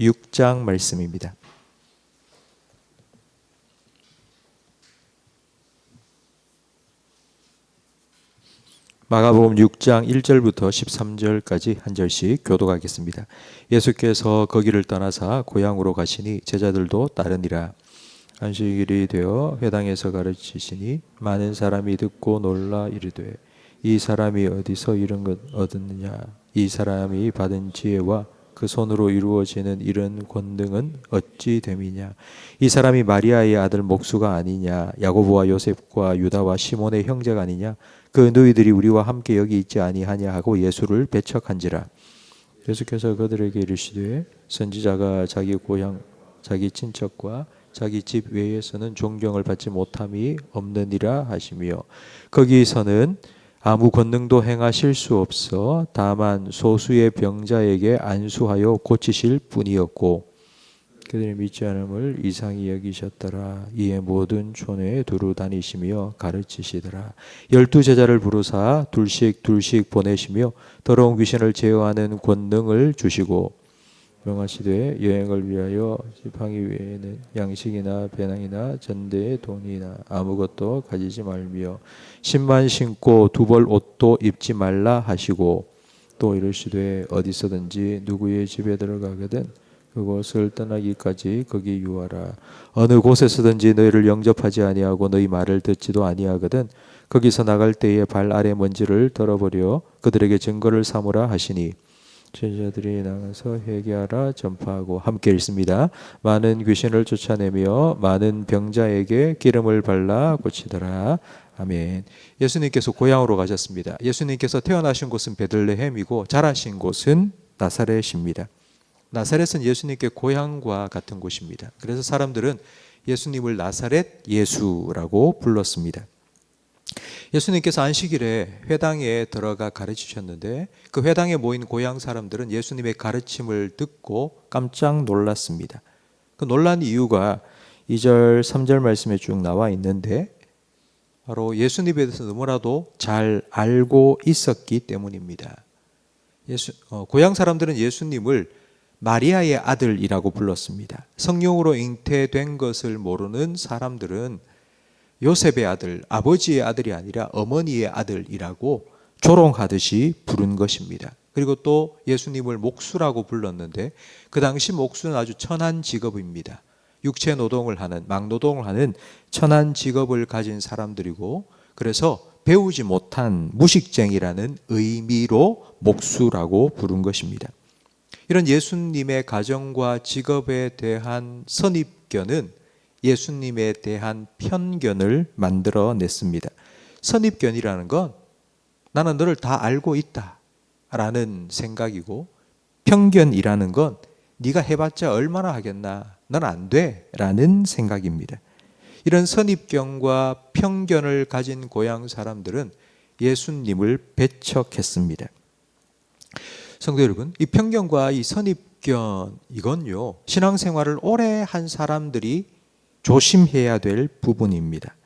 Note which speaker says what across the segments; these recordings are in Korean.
Speaker 1: 6장 말씀입니다. 마가복음 6장 1절부터 13절까지 한 절씩 교독하겠습니다. 예수께서 거기를 떠나사 고향으로 가시니 제자들도 따르니라. 안식일이 되어 회당에서 가르치시니 많은 사람이 듣고 놀라 이르되 이 사람이 어디서 이런 것 얻었느냐 이 사람이 받은 지혜와 그 손으로 이루어지는 이런 권능은 어찌 됨이냐? 이 사람이 마리아의 아들 목수가 아니냐? 야고보와 요셉과 유다와 시몬의 형제가 아니냐? 그 너희들이 우리와 함께 여기 있지 아니하냐? 하고 예수를 배척한지라. 예수께서 그들에게 이르시되 선지자가 자기 고향 자기 친척과 자기 집 외에서는 존경을 받지 못함이 없느니라 하시며 거기서는 아무 권능도 행하실 수 없어 다만 소수의 병자에게 안수하여 고치실 뿐이었고. 그들이 믿지 않음을 이상히 여기셨더라. 이에 모든 촌에 두루 다니시며 가르치시더라. 열두 제자를 부르사 둘씩 둘씩 보내시며 더러운 귀신을 제어하는 권능을 주시고 명하시되 여행을 위하여 지팡이 외에는 양식이나 배낭이나 전대의 돈이나 아무것도 가지지 말며 신만 신고 두 벌 옷도 입지 말라 하시고 또 이르시되 어디서든지 누구의 집에 들어가거든 그곳을 떠나기까지 거기 유하라. 어느 곳에서든지 너희를 영접하지 아니하고 너희 말을 듣지도 아니하거든 거기서 나갈 때에 발 아래 먼지를 덜어버려 그들에게 증거를 삼으라 하시니 제자들이 나가서 회개하라 전파하고 함께 읽습니다. 많은 귀신을 쫓아내며 많은 병자에게 기름을 발라 고치더라. 아멘. 예수님께서 고향으로 가셨습니다. 예수님께서 태어나신 곳은 베들레헴이고 자라신 곳은 나사렛입니다. 나사렛은 예수님께 고향과 같은 곳입니다. 그래서 사람들은 예수님을 나사렛 예수라고 불렀습니다. 예수님께서 안식일에 회당에 들어가 가르치셨는데 그 회당에 모인 고향 사람들은 예수님의 가르침을 듣고 깜짝 놀랐습니다. 그 놀란 이유가 2절, 3절 말씀에 쭉 나와 있는데 바로 예수님에 대해서 너무나도 잘 알고 있었기 때문입니다. 예수, 어, 고향 사람들은 예수님을 마리아의 아들이라고 불렀습니다. 성령으로 잉태된 것을 모르는 사람들은 요셉의 아들, 아버지의 아들이 아니라 어머니의 아들이라고 조롱하듯이 부른 것입니다. 그리고 또 예수님을 목수라고 불렀는데 그 당시 목수는 아주 천한 직업입니다. 육체 노동을 하는 막노동을 하는 천한 직업을 가진 사람들이고 그래서 배우지 못한 무식쟁이라는 의미로 목수라고 부른 것입니다. 이런 예수님의 가정과 직업에 대한 선입견은 예수님에 대한 편견을 만들어냈습니다. 선입견이라는 건 나는 너를 다 알고 있다 라는 생각이고 편견이라는 건 네가 해봤자 얼마나 하겠나 넌 안 돼 라는 생각입니다. 이런 선입견과 편견을 가진 고향 사람들은 예수님을 배척했습니다. 성도 여러분, 이 편견과 이 선입견 이건요 신앙생활을 오래 한 사람들이 조심해야 될 부분입니다.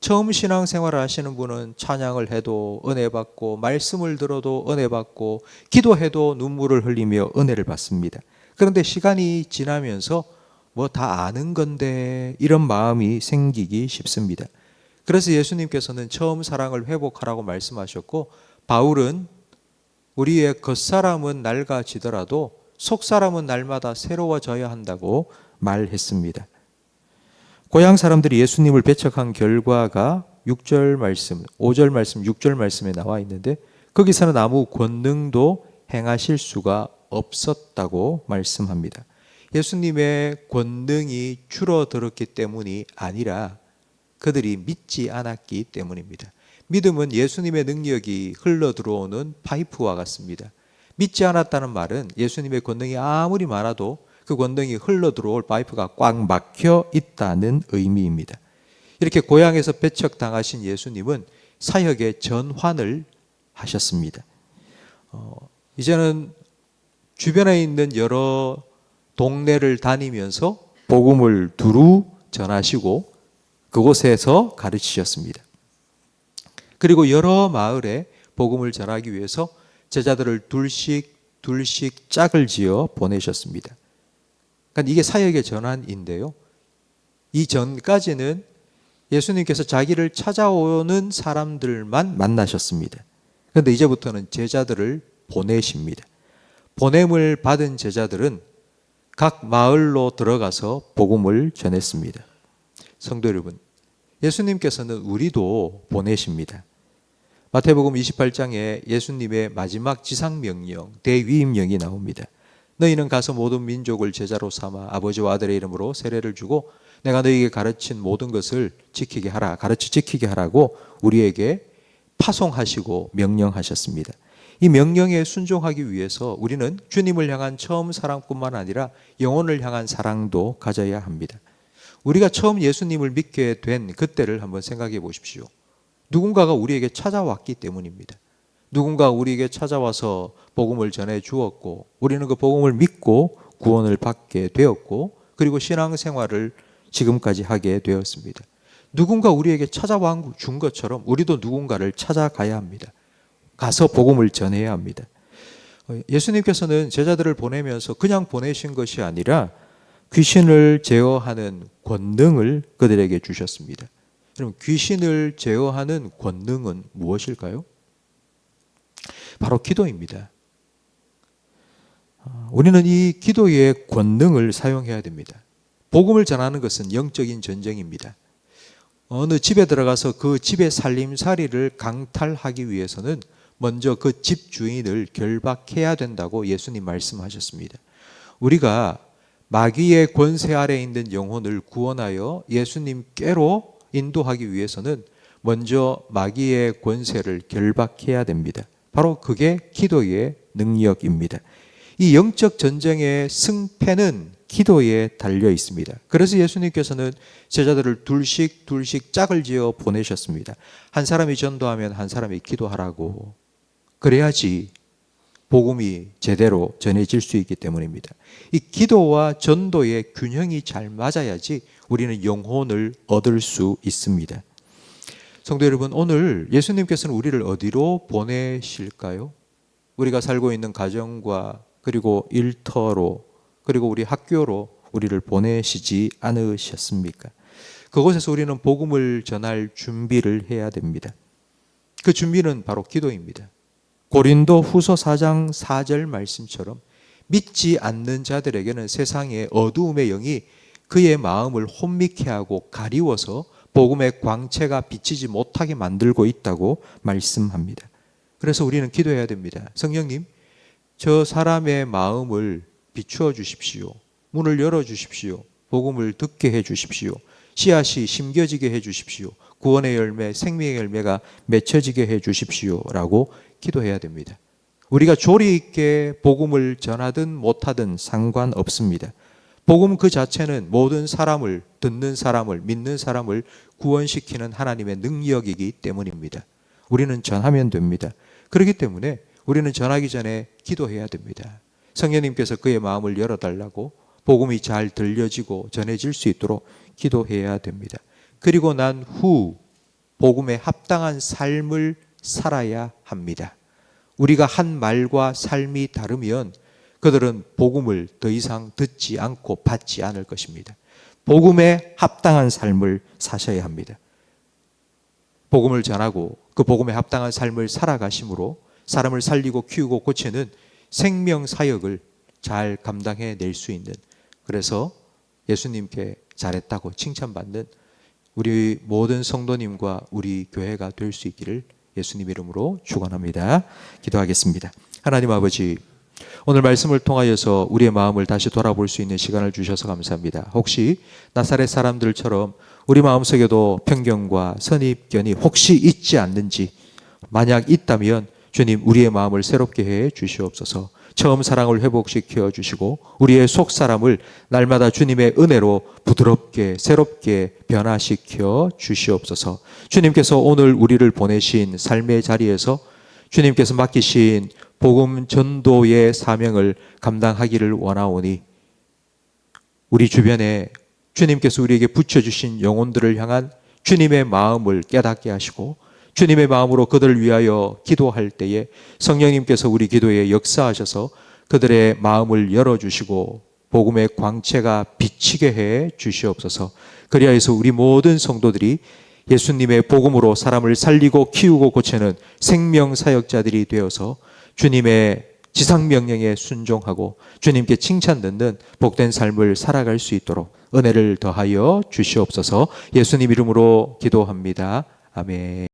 Speaker 1: 처음 신앙생활을 하시는 분은 찬양을 해도 은혜 받고 말씀을 들어도 은혜 받고 기도해도 눈물을 흘리며 은혜를 받습니다. 그런데 시간이 지나면서 뭐 다 아는 건데 이런 마음이 생기기 쉽습니다. 그래서 예수님께서는 처음 사랑을 회복하라고 말씀하셨고 바울은 우리의 겉사람은 낡아지더라도 속사람은 날마다 새로워져야 한다고 말했습니다. 고향 사람들이 예수님을 배척한 결과가 6절 말씀, 5절 말씀, 6절 말씀에 나와 있는데 거기서는 아무 권능도 행하실 수가 없었다고 말씀합니다. 예수님의 권능이 줄어들었기 때문이 아니라 그들이 믿지 않았기 때문입니다. 믿음은 예수님의 능력이 흘러 들어오는 파이프와 같습니다. 믿지 않았다는 말은 예수님의 권능이 아무리 많아도 그 권능이 흘러 들어올 파이프가 꽉 막혀 있다는 의미입니다. 이렇게 고향에서 배척당하신 예수님은 사역의 전환을 하셨습니다. 어, 이제는 주변에 있는 여러 동네를 다니면서 복음을 두루 전하시고 그곳에서 가르치셨습니다. 그리고 여러 마을에 복음을 전하기 위해서 제자들을 둘씩 둘씩 짝을 지어 보내셨습니다. 그러니까 이게 사역의 전환인데요. 이 전까지는 예수님께서 자기를 찾아오는 사람들만 만나셨습니다. 그런데 이제부터는 제자들을 보내십니다. 보냄을 받은 제자들은 각 마을로 들어가서 복음을 전했습니다. 성도 여러분, 예수님께서는 우리도 보내십니다. 마태복음 28장에 예수님의 마지막 지상 명령, 대위임령이 나옵니다. 너희는 가서 모든 민족을 제자로 삼아 아버지와 아들의 이름으로 세례를 주고 내가 너희에게 가르친 모든 것을 지키게 하라. 가르쳐 지키게 하라고 우리에게 파송하시고 명령하셨습니다. 이 명령에 순종하기 위해서 우리는 주님을 향한 처음 사랑뿐만 아니라 영혼을 향한 사랑도 가져야 합니다. 우리가 처음 예수님을 믿게 된 그때를 한번 생각해 보십시오. 누군가가 우리에게 찾아왔기 때문입니다. 누군가 우리에게 찾아와서 복음을 전해 주었고 우리는 그 복음을 믿고 구원을 받게 되었고 그리고 신앙 생활을 지금까지 하게 되었습니다. 누군가 우리에게 찾아와 준 것처럼 우리도 누군가를 찾아가야 합니다. 가서 복음을 전해야 합니다. 어, 예수님께서는 제자들을 보내면서 그냥 보내신 것이 아니라 귀신을 제어하는 권능을 그들에게 주셨습니다. 그럼 귀신을 제어하는 권능은 무엇일까요? 바로 기도입니다. 어, 우리는 이 기도의 권능을 사용해야 됩니다. 복음을 전하는 것은 영적인 전쟁입니다. 어느 집에 들어가서 그 집의 살림살이를 강탈하기 위해서는 먼저 그 집 주인을 결박해야 된다고 예수님 말씀하셨습니다. 우리가 마귀의 권세 아래 있는 영혼을 구원하여 예수님께로 인도하기 위해서는 먼저 마귀의 권세를 결박해야 됩니다. 바로 그게 기도의 능력입니다. 이 영적 전쟁의 승패는 기도에 달려 있습니다. 그래서 예수님께서는 제자들을 둘씩 둘씩 짝을 지어 보내셨습니다. 한 사람이 전도하면 한 사람이 기도하라고. 그래야지 복음이 제대로 전해질 수 있기 때문입니다. 이 기도와 전도의 균형이 잘 맞아야지 우리는 영혼을 얻을 수 있습니다. 성도 여러분, 오늘 예수님께서는 우리를 어디로 보내실까요? 우리가 살고 있는 가정과 그리고 일터로 그리고 우리 학교로 우리를 보내시지 않으셨습니까? 그곳에서 우리는 복음을 전할 준비를 해야 됩니다. 그 준비는 바로 기도입니다. 고린도 후서 4장 4절 말씀처럼 믿지 않는 자들에게는 세상의 어두움의 영이 그의 마음을 혼미케 하고 가리워서 복음의 광채가 비치지 못하게 만들고 있다고 말씀합니다. 그래서 우리는 기도해야 됩니다. 성령님, 저 사람의 마음을 비추어 주십시오. 문을 열어 주십시오. 복음을 듣게 해 주십시오. 씨앗이 심겨지게 해 주십시오. 구원의 열매, 생명의 열매가 맺혀지게 해 주십시오라고 기도해야 됩니다. 우리가 조리 있게 복음을 전하든 못하든 상관없습니다. 복음 그 자체는 모든 사람을 듣는 사람을 믿는 사람을 구원시키는 하나님의 능력이기 때문입니다. 우리는 전하면 됩니다. 그렇기 때문에 우리는 전하기 전에 기도해야 됩니다. 성령님께서 그의 마음을 열어달라고 복음이 잘 들려지고 전해질 수 있도록 기도해야 됩니다. 그리고 난 후 복음에 합당한 삶을 살아야 합니다. 우리가 한 말과 삶이 다르면 그들은 복음을 더 이상 듣지 않고 받지 않을 것입니다. 복음에 합당한 삶을 사셔야 합니다. 복음을 전하고 그 복음에 합당한 삶을 살아가심으로 사람을 살리고 키우고 고치는 생명 사역을 잘 감당해 낼 수 있는 그래서 예수님께 잘했다고 칭찬받는 우리 모든 성도님과 우리 교회가 될 수 있기를 예수님 이름으로 축원합니다. 기도하겠습니다. 하나님 아버지 오늘 말씀을 통하여서 우리의 마음을 다시 돌아볼 수 있는 시간을 주셔서 감사합니다. 혹시 나사렛 사람들처럼 우리 마음속에도 편견과 선입견이 혹시 있지 않는지 만약 있다면 주님 우리의 마음을 새롭게 해 주시옵소서. 처음 사랑을 회복시켜 주시고 우리의 속 사람을 날마다 주님의 은혜로 부드럽게 새롭게 변화시켜 주시옵소서. 주님께서 오늘 우리를 보내신 삶의 자리에서 주님께서 맡기신 복음 전도의 사명을 감당하기를 원하오니 우리 주변에 주님께서 우리에게 붙여주신 영혼들을 향한 주님의 마음을 깨닫게 하시고 주님의 마음으로 그들을 위하여 기도할 때에 성령님께서 우리 기도에 역사하셔서 그들의 마음을 열어주시고 복음의 광채가 비치게 해 주시옵소서. 그리하여서 우리 모든 성도들이 예수님의 복음으로 사람을 살리고 키우고 고치는 생명 사역자들이 되어서 주님의 지상 명령에 순종하고 주님께 칭찬 듣는 복된 삶을 살아갈 수 있도록 은혜를 더하여 주시옵소서. 예수님 이름으로 기도합니다. 아멘.